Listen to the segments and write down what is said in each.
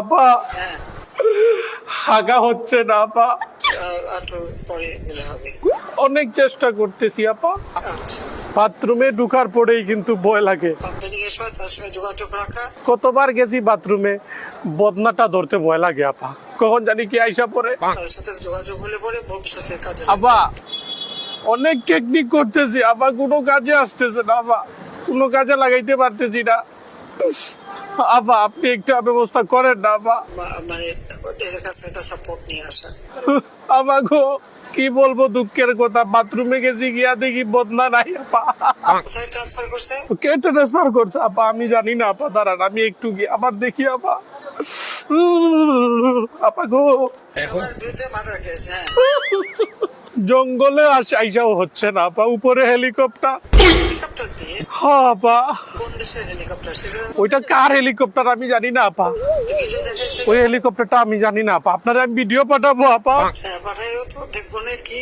আপা। হাগা হচ্ছে না, আপা। অনেক চেষ্টা করতেছি, আপা। বাথরুমে ঢুকার পরেই কিন্তু ভয় লাগে। কতবার গেছি বাথরুমে, বদনাটা ধরতে ভয় লাগে, আপা। কখন জানি কি আইসা পরে আবা অনেক টেকনিক করতেছি আবার কোনো কাজে আসতেছে না আবা কোনো কাজে লাগাইতে পারতেছি না। আবা আপনি একটা ব্যবস্থা করেন না আবা। মানে ওদের কাছে একটা সাপোর্ট নিয়ে আসা আবা গো কি বলব দুঃখের কথা বাথরুমে গেছি গিয়া দেখি বদনা নাই আপা ট্রান্সফার করছে? কে ট্রান্সফার করছে আপা আমি জানি না আপা দাঁড়ান আমি একটু গিয়ে আবার দেখি আপা আপা গো। কেস হ্যাঁ। জঙ্গলে আসে আইসাও হচ্ছে না আপা উপরে হেলিকপ্টার হেলিকপ্টার দিয়ে হ্যাঁ আপা। কোন দেশের হেলিকপ্টার? সেটা ওইটা কার হেলিকপ্টার? আমি জানি না আপা। ওই হেলিকপ্টারটা আমি জানি না আপা। আপনারা আমি ভিডিও পাঠাবো আপা। হ্যাঁ পাঠাইও তো। দেখব না কি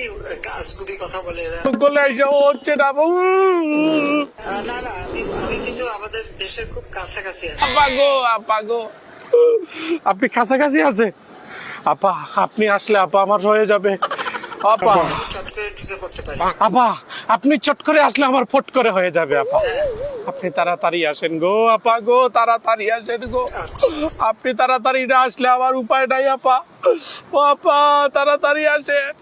কাজগুলি কথা বলে হচ্ছে না আপা উম। আহ, না না আমি আমি কিন্তু আমাদের দেশের খুব কাছাকাছি আছি। আপা গো আপা গো। আপনি কাছাকাছি আছে আপা আপনি আসলে আপা আমার হয়ে যাবে। আপা। আপা আপনি চট করে আসলে আমার ফট করে হয়ে যাবে আপা। আপনি তাড়াতাড়ি আসেন গো আপা গো তাড়াতাড়ি আসেন গো। আপনি তাড়াতাড়ি না আসলে আমার উপায় নাই আপা। ও আপা তাড়াতাড়ি আসেন।